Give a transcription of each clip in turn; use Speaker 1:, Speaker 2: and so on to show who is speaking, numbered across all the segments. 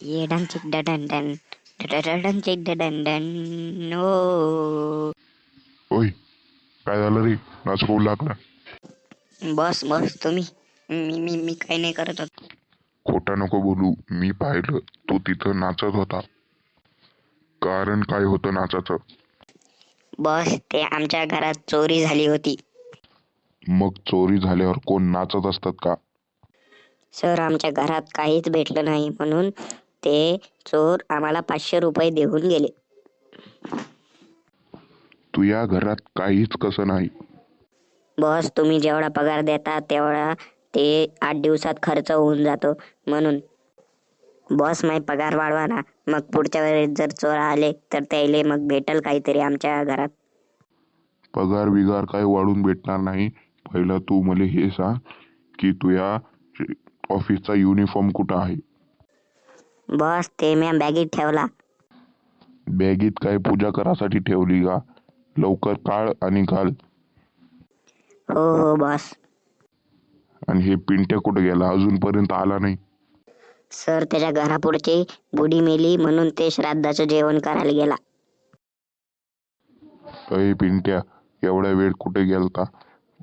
Speaker 1: ये डन चिक डन डन डन चिक डन डन
Speaker 2: ओय काय झालं रे? नाच पाहू लागला
Speaker 1: बस बस तुम्ही. मी मी मी काही नाही करत होत.
Speaker 2: खोटा नको बोलू. मी पाहिलं तो तिथं नाचत होता. कारण काय होतं नाचाचं?
Speaker 1: बस ते आमच्या घरात चोरी झाली होती.
Speaker 2: मग चोरी झाल्यावर कोण नाचत असतात का?
Speaker 1: सर आमच्या घरात काहीच भेटलं नाही म्हणून ते चोर आम्हाला पाचशे रुपये देऊन गेले.
Speaker 2: तू या घरात काहीच कसं नाही.
Speaker 1: बॉस तुम्ही जेवढा पगार देता तेवढा ते आठ दिवसात खर्च होऊन जातो म्हणून. बॉस माही पगार वाढवा ना. मग पुढच्या वेळेस जर चोर आले तर त्याले मग भेटल काहीतरी आमच्या घरात.
Speaker 2: पगार बिगार काय वाढून भेटणार नाही. पहिलं तू मला हे सांग की तुया ऑफिसचा युनिफॉर्म कुठं आहे?
Speaker 1: बॉस ते मी बॅगेत ठेवला.
Speaker 2: बॅगेत काय पूजा करासाठी ठेवली का? लवकर काढ आणि घाल.
Speaker 1: हो हो बॉस.
Speaker 2: आणि हे पिंट्या कुठं गेला? अजूनपर्यंत आला नाही.
Speaker 1: सर त्याच्या घरापुढची बुडी मेली म्हणून ते श्राद्धाचं जेवण करायला गेला.
Speaker 2: अय पिंट्या एवढा वेळ कुठे गेलता?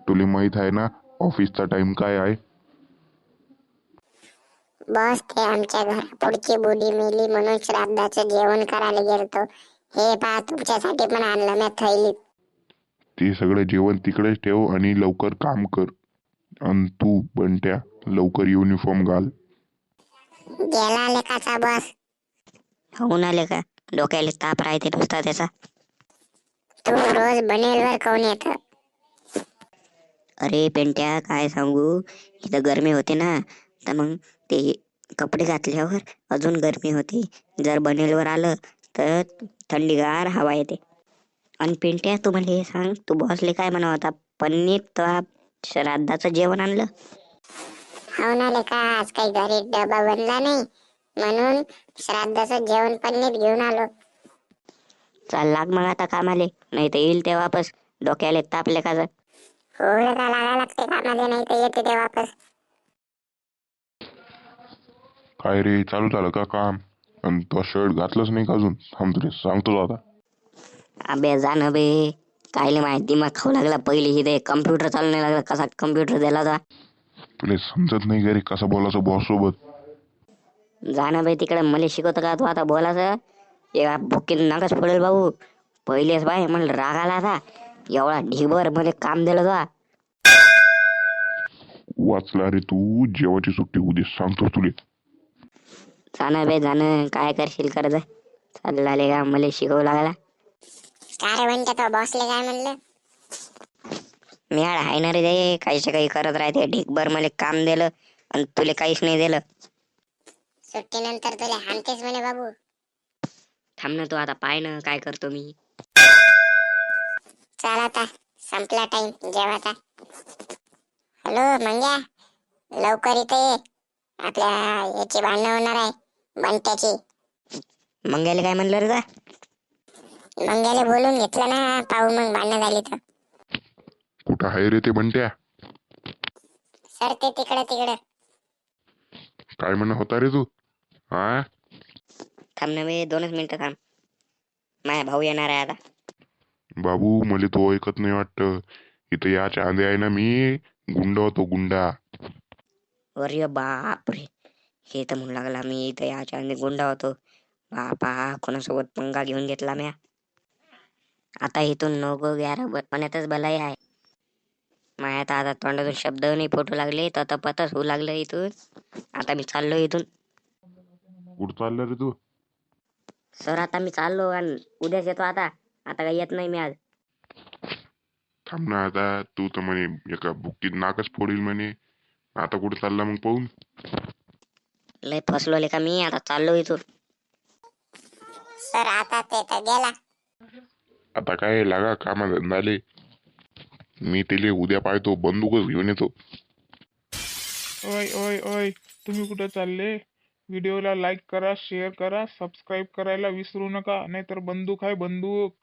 Speaker 2: तुला माहीत आहे ना ऑफिसचा टाइम काय आहे?
Speaker 3: बॉस ते आमच्या घरापुढची बुडी मेली म्हणून श्राद्धाचं जेवण करायला गेलतो. हे पहा तुमच्यासाठी पण आणलं मी थैलीत.
Speaker 2: ते सगळं जेवण तिकडेच ठेव आणि लवकर काम कर. आणि तू बंट्या लवकर युनिफॉर्म घाल.
Speaker 3: गेला लेखाचा बॉस.
Speaker 1: होऊन आले का डोक्याला ताप राहते नुसता त्याचा.
Speaker 3: तू रोज बनेलवर कोण येत?
Speaker 1: अरे पेंट्या काय सांगू? इथं गरमी होते ना तर मग ते कपडे घातल्यावर अजून गरमी होती. जर बनेलवर आलं तर थंडीगार हवा येते. आणि पेंट्या तू म्हणजे हे सांग तू बॉसले काय म्हणा होता पनीर तर श्राद्धाचं जेवण आणलं.
Speaker 3: हो ना लेखा आज काही घरी डबा बनला नाही. म्हणून श्राद्धाचं जेवण पनीर घेऊन आलो.
Speaker 1: चाल लाग मग आता कामाले. नाही तर येईल ते वापस. डोक्याला तापले का जर.
Speaker 3: हो लेखा लागा लागते कामाला. नाही तर येते ते वापस.
Speaker 2: काय रे चालू झालं का काम? आणि तो शर्ट घातलंच नाही का अजून? थांब तुला सांगतो आता.
Speaker 1: अबे जाणं बे. कायले माहिती? मग खाऊ लागला. पहिले इथे कम्प्युटर चालू नाही लागला. कसा कम्प्युटर दिला होता?
Speaker 2: तुला समजत नाही का रे कसं बोलायचं बॉस सोबत
Speaker 1: जाणं बाई तिकडे मला शिकवतं का तू आता बोलायचं? एका बुकीत नाकच पडेल भाऊ. पहिलेच बाय म्हणलं राग आला आता एवढा ढिगभरमध्ये काम दिलं तुला
Speaker 2: वाचला रे तू जेवाची सुट्टी उद्या सांगतो तुले.
Speaker 1: जाणं बे जाणं. काय करशील कर जा. चालला का मला शिकवू लागला.
Speaker 3: काय रे म्हणते तो बॉसले काय म्हणलं.
Speaker 1: मी आड आहे ना रे ते काहीच्या काही करत राहते. ढिगभर मला काम दिलं आणि तुला काहीच नाही दिलं.
Speaker 3: सुट्टीनंतर तुला हानतेच म्हणे बाबू.
Speaker 1: थांब ना तू आता पाय ना काय करतो मी.
Speaker 3: चल आता संपला टाइम जेवाचा हॅलो मंग्या लवकर इथे ये. आपल्या याची भांडणं होणार आहे. बंट्याची.
Speaker 1: मंग्याला काय म्हणलं रे का
Speaker 3: मंग्याला बोलून घेतलं ना पाहू मग भांडणं झाली तर.
Speaker 2: कुठं आहे रे ते बंट्या?
Speaker 3: सर ते तिकडे तिकडे.
Speaker 2: काय म्हणत होता रे तू? हा
Speaker 1: थांब ना बे दोनच मिनिटं थांब. माझा भाऊ येणार आहे आता.
Speaker 2: बाबू मला तो ऐकत नाही वाटत. इथं या चांदे आहे ना मी गुंड होतो गुंडा.
Speaker 1: अरे बापरे. हे तर म्हणू लागला मी इथं याच्या आधी गुंडा होतो. बापा कोणासोबत पंगा घेऊन घेतला म्या? आता इथून नको ग्यारा पाण्यातच भलाई आहे. माया आता आता तोंडातून शब्द नाही फुटू लागले तर आता पतच होऊ लागलं इथून. आता मी चाललो इथून.
Speaker 2: कुठं चाललं रे तू?
Speaker 1: सर आता मी चाललो आणि उद्याच येतो आता. आता काही येत नाही मी आज
Speaker 2: थांब ना आता. तू तर म्हणे एका बुक्कीत नाकच फोडील म्हणे. आता कुठं चालला मग पाहून?
Speaker 1: लय फसलो का मी आता चाललो इथून.
Speaker 3: सर आता ते तर गेला.
Speaker 2: आता काय लागा कामा धंदाले. मी तिले उद्या पाहतो बंदूकच घेऊन येतो.
Speaker 4: ओय ओय ओय तुम्ही कुठं चालले? व्हिडिओला लाईक करा शेअर करा सबस्क्राईब करायला विसरू नका नाहीतर बंदूक आहे बंदूक.